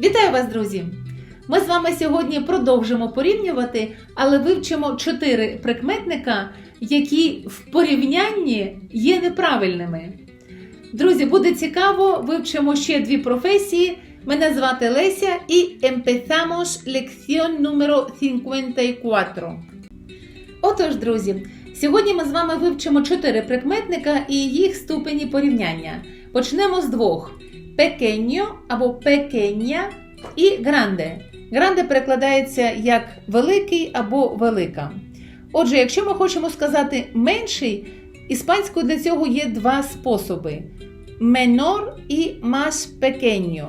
Вітаю вас, друзі! Ми з вами сьогодні продовжимо порівнювати, але вивчимо чотири прикметника, які в порівнянні є неправильними. Друзі, буде цікаво, вивчимо ще дві професії. Мене звати Леся і empezamos lección número 54. Отож, друзі, сьогодні ми з вами вивчимо чотири прикметника і їх ступені порівняння. Почнемо з двох: pequeño або pequeña і grande. Grande перекладається як великий або велика. Отже, якщо ми хочемо сказати менший, іспанською для цього є два способи: menor і más pequeño.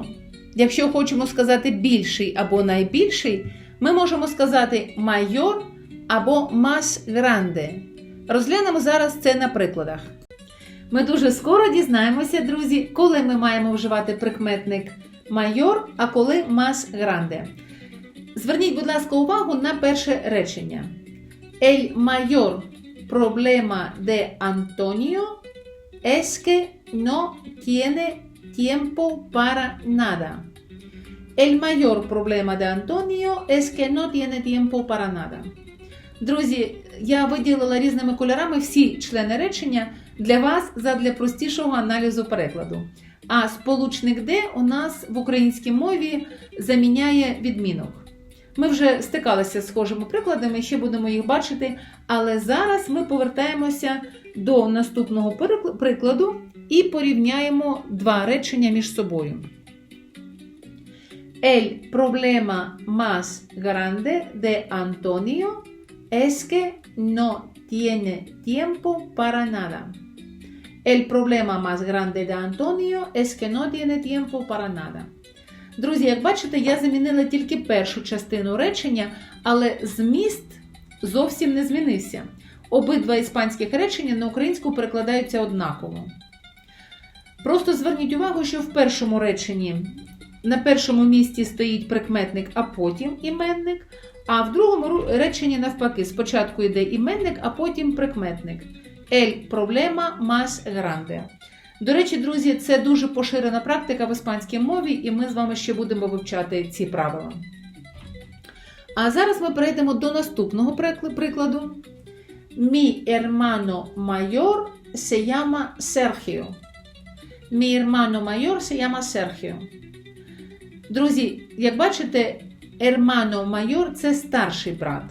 Якщо хочемо сказати більший або найбільший, ми можемо сказати mayor або más grande. Розглянемо зараз це на прикладах. Ми дуже скоро дізнаємося, друзі, коли ми маємо вживати прикметник майор, а коли más grande. Зверніть, будь ласка, увагу на перше речення. El mayor problema de Antonio es que no tiene tiempo para nada. El mayor problema de Antonio es que no tiene tiempo para nada. Друзі, я виділила різними кольорами всі члени речення для вас задля простішого аналізу перекладу. А сполучник де у нас в українській мові заміняє відмінок. Ми вже стикалися з схожими прикладами, ще будемо їх бачити, але зараз ми повертаємося до наступного прикладу і порівняємо два речення між собою. El problema más grande de Antonio es que no tiene tiempo para nada. El problema más grande de Antonio es que no tiene tiempo para nada. Друзі, як бачите, я замінила тільки першу частину речення, але зміст зовсім не змінився. Обидва іспанських речення на українську перекладаються однаково. Просто зверніть увагу, що в першому реченні на першому місці стоїть прикметник, а потім іменник. А в другому реченні навпаки, спочатку йде іменник, а потім прикметник. El problema más grande. До речі, друзі, це дуже поширена практика в іспанській мові, і ми з вами ще будемо вивчати ці правила. А зараз ми перейдемо до наступного прикладу. Mi hermano mayor se llama Sergio. Mi hermano mayor se llama Sergio. Друзі, як бачите, Ермано майор це старший брат.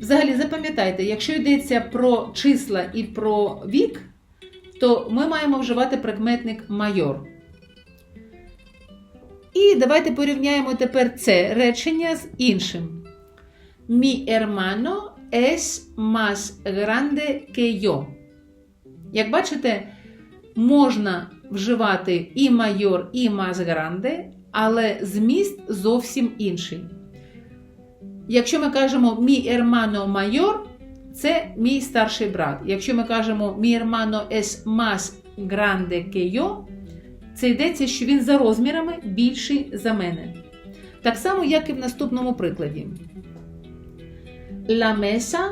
Взагалі, запам'ятайте, якщо йдеться про числа і про вік, то ми маємо вживати прикметник майор. І давайте порівняємо тепер це речення з іншим. Mi hermano es más grande que yo. Як бачите, можна вживати і майор, і más grande, але зміст зовсім інший. Якщо ми кажемо мій ермано майор, це мій старший брат. Якщо ми кажемо мій ермано es más grande que це йдеться, що він за розмірами більший за мене. Так само, як і в наступному прикладі. La mesa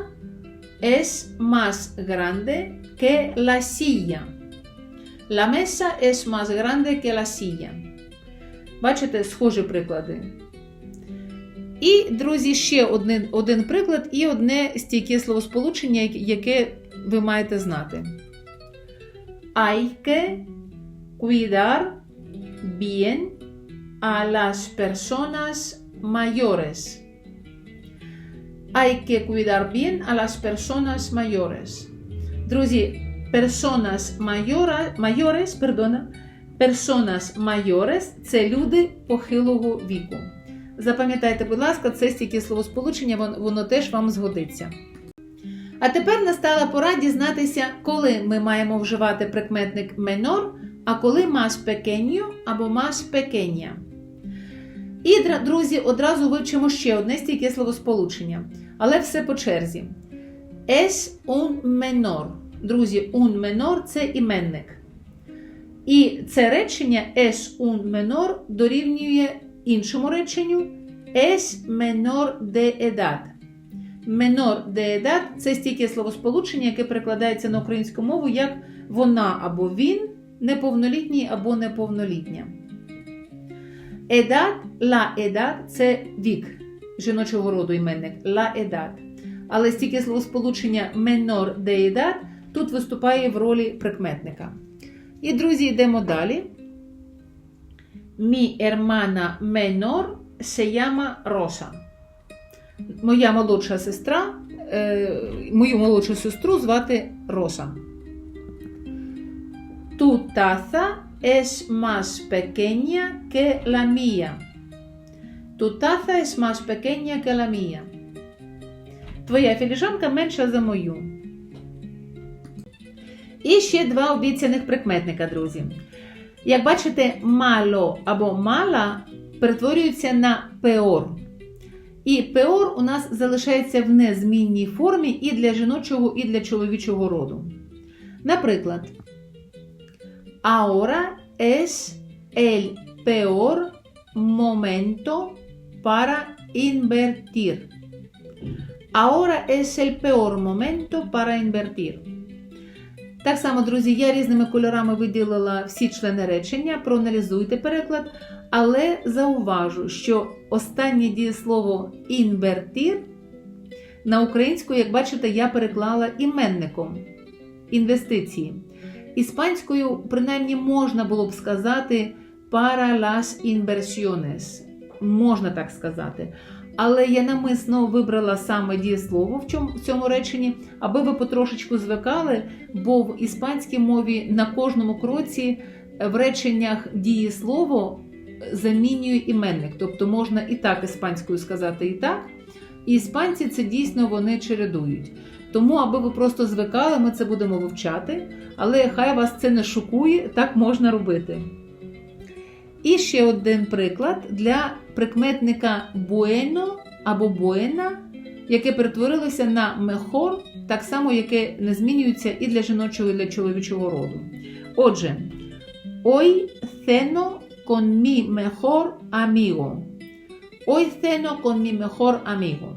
es más grande que la silla. La mesa es más grande que la silla. Бачите, схожі приклади. І, друзі, ще один один приклад і одне стійке словосполучення, яке ви маєте знати. Hay que cuidar bien a las personas mayores. Hay que cuidar bien a las personas mayores. Друзі, personas mayores, perdona, Персонас майорес це люди похилого віку. Запам'ятайте, будь ласка, це стільки словосполучення, воно, теж вам згодиться. А тепер настала пора дізнатися, коли ми маємо вживати прикметник менор, а коли más pequeño або más pequeña. І, друзі, одразу вивчимо ще одне стійке словосполучення, але все по черзі. Es un menor. Друзі, un menor – це іменник. І це речення es un menor дорівнює іншому реченню es menor de edad. Menor de edad – це стільки словосполучення, яке перекладається на українську мову як вона або він неповнолітній або неповнолітня. Едат, ла едат це вік жіночого роду іменник ла едат. Але стільки словосполучення menor de edad тут виступає в ролі прикметника. І, друзі, йдемо далі. Mi hermana menor se llama Rosa. Моя молодша сестра, мою молодшу сестру звати Роса. Tu taza es más pequeña que la mía. Tu taza es más pequeña que la mía. Твоя філіжанка менша за мою. І ще два обіцяних прикметника, друзі. Як бачите, мало або мала перетворюються на пеор. І пеор у нас залишається в незмінній формі і для жіночого, і для чоловічого роду. Наприклад, ahora es el peor momento para invertir. Ahora es el peor momento para invertir. Так само, друзі, я різними кольорами виділила всі члени речення, проаналізуйте переклад, але зауважу, що останнє дієслово інвертір на українську, як бачите, я переклала іменником інвестиції. Іспанською, принаймні, можна було б сказати para las inversiones. Можна так сказати. Але я намисно вибрала саме дієслово в цьому, реченні, аби ви потрошечку звикали, бо в іспанській мові на кожному кроці в реченнях дієслово замінює іменник. Тобто можна і так іспанською сказати, і так. І іспанці це дійсно вони чередують. Тому, аби ви просто звикали, ми це будемо вивчати, але хай вас це не шокує, так можна робити. І ще один приклад для прикметника bueno або buena, яке перетворилося на mejor, так само, яке не змінюється і для жіночого, і для чоловічого роду. Отже, hoy ceno con mi mejor amigo. Hoy ceno con mi mejor amigo.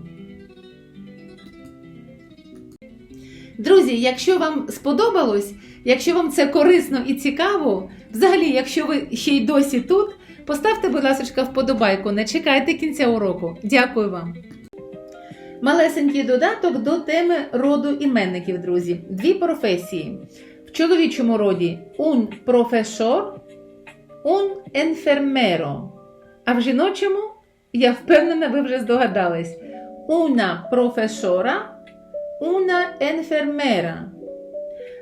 Друзі, якщо вам сподобалось, якщо вам це корисно і цікаво, взагалі, якщо ви ще й досі тут, поставте, будь ласка, вподобайку, не чекайте кінця уроку. Дякую вам. Малесенький додаток до теми роду іменників, друзі. Дві професії. В чоловічому роді un profesor, un enfermero. А в жіночому, я впевнена, ви вже здогадались, una profesora, una enfermera.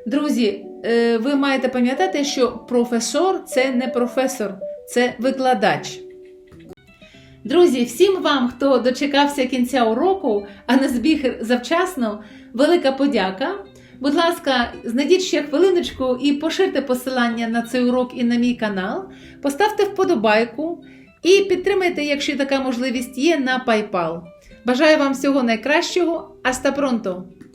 Друзі, е, ви маєте пам'ятати, що професор це не професор, це викладач. Друзі, всім вам, хто дочекався кінця уроку, а не збіг завчасно, велика подяка. Будь ласка, знайдіть ще хвилиночку і поширте посилання на цей урок і на мій канал. Поставте вподобайку і підтримайте, якщо така можливість є, на PayPal. Бажаю вам всього найкращого. Hasta pronto!